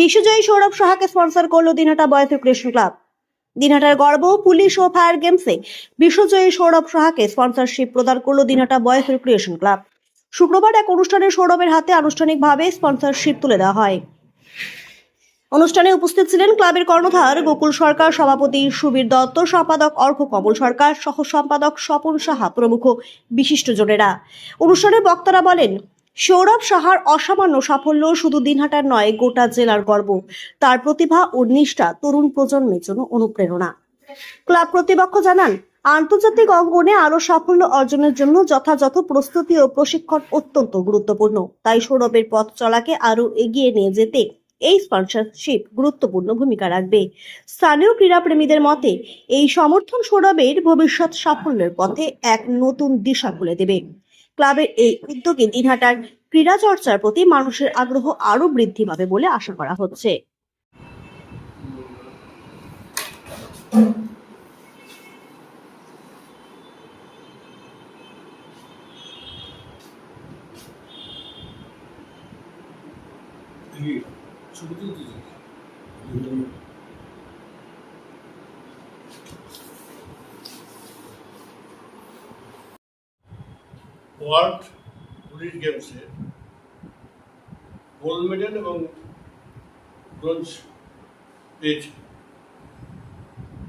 বিশ্বজয়ী সৌরভ সাহাকে স্পন্সর করল Dinhata boys recreation club. দিনহাটার গর্ব, পুলিশ ও ফায়ার গেমসে বিশ্বজয়ী সৌরভ সাহাকে স্পন্সরশিপ প্রদান করল দিনহাটা বয়েজ রিক্রিয়েশন ক্লাব। শুক্রবার এক অনুষ্ঠানে সৌরভের হাতে আনুষ্ঠানিকভাবে স্পন্সরশিপ তুলে দেওয়া হয়। অনুষ্ঠানে উপস্থিত ছিলেন ক্লাবের কর্ণধার গোকুল সরকার, সভাপতি সুবীর দত্ত, সম্পাদক অর্ঘ কমল সরকার সহ সম্পাদক স্বপন সাহা প্রমুখ বিশিষ্টজনেরা অনুষ্ঠানে বক্তারা বলেন সৌরভ সাহার অসামান্য সাফল্য শুধু দিনহাটার নয়, গোটা জেলার গর্ব। তার প্রতিভা ও নিষ্ঠা তরুণ প্রজন্মের জন্য অনুপ্রেরণা। ক্লাব কর্তৃপক্ষ জানান, আন্তর্জাতিক অঙ্গনে আরও সাফল্য অর্জনের জন্য যথাযথ প্রস্তুতি ও প্রশিক্ষণ অত্যন্ত গুরুত্বপূর্ণ। তাই সৌরভের পথ চলাকে আরও এগিয়ে নিয়ে যেতে এই স্পন্সরশিপ গুরুত্বপূর্ণ ভূমিকা রাখবে। স্থানীয় ক্রীড়াপ্রেমীদের মতে, এই সমর্থন সৌরভের ভবিষ্যৎ সাফল্যের পথে এক নতুন দিশা খুলে দেবে। ক্লাবের এই উদ্যোগে দিনহাটার ক্রীড়া চর্চার প্রতি মানুষের আগ্রহ আরও বৃদ্ধি পাবে বলে আশা করা হচ্ছে। ওয়ার্ল্ড পুলিশ গেমসে গোল্ড মেডেল এবং ব্রোঞ্জ পেয়েছে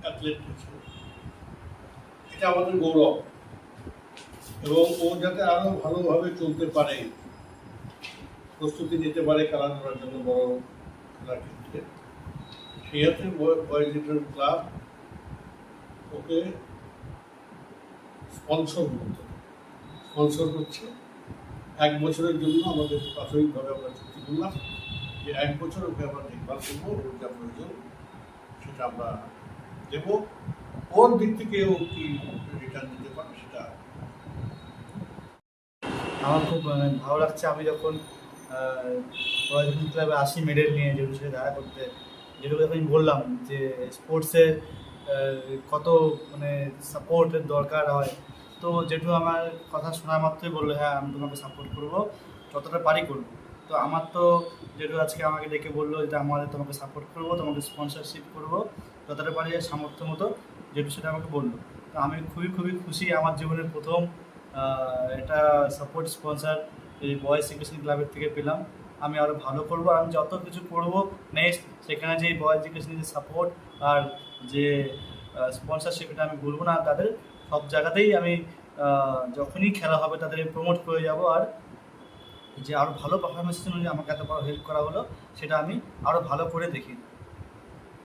অ্যাথলেট এটা আমাদের গৌরব। এবং ও যাতে আরও ভালোভাবে চলতে পারে, প্রস্তুতি নিতে পারে খেলাধুলার জন্য বড় খেলার ক্ষেত্রে, সেই হাতে বয়েজ লিটল ক্লাব ওকে স্পন্সর করতে স্পন্সর করছে এক বছরের জন্য আমাদের প্রাথমিকভাবে আমরা চুক্তি করলাম যে এক বছর ওকে আমরা দেখভাল করব ওর যা প্রয়োজন, সেটা আমরা দেব। ওর দিক থেকে ও কি রিটার্ন দিতে পারে সেটা আমার খুব ভালো লাগছে। আমি যখন ক্লাবে আসি মেডেল নিয়ে যে সাথে দেখা করতে যেটুকু আমি বললাম যে স্পোর্টসে কত মানে সাপোর্টের দরকার হয় তো যেটু আমার কথা শোনা মাত্রই বলল হ্যাঁ আমি তোমাকে সাপোর্ট করব, যতটা পারি করব। তো আমার তো যেটু আজকে আমাকে ডেকে বলল যে আমাদের তোমাকে সাপোর্ট করব, তোমাকে স্পন্সরশিপ করব। যতটা পারি সামর্থ্য মতো যেটু সেটা আমাকে বলল। তো আমি খুবই খুবই খুশি আমার জীবনের প্রথম এটা সাপোর্ট স্পন্সার এই বয়েজ এডুকেশন ক্লাবের থেকে পেলাম। আমি আরও ভালো করব, আমি যত কিছু করব নেক্সট সেখানে যে বয়েজ এডুকেশনের যে সাপোর্ট আর যে স্পন্সারশিপ এটা আমি বলব না, তাদের সব জায়গাতেই আমি যখনই খেলা হবে তাদের প্রমোট করে যাব আর যে আরও ভালো পারফরমেন্সের জন্য আমাকে এত বড় হেল্প করা হলো, সেটা আমি আরও ভালো করে দেখি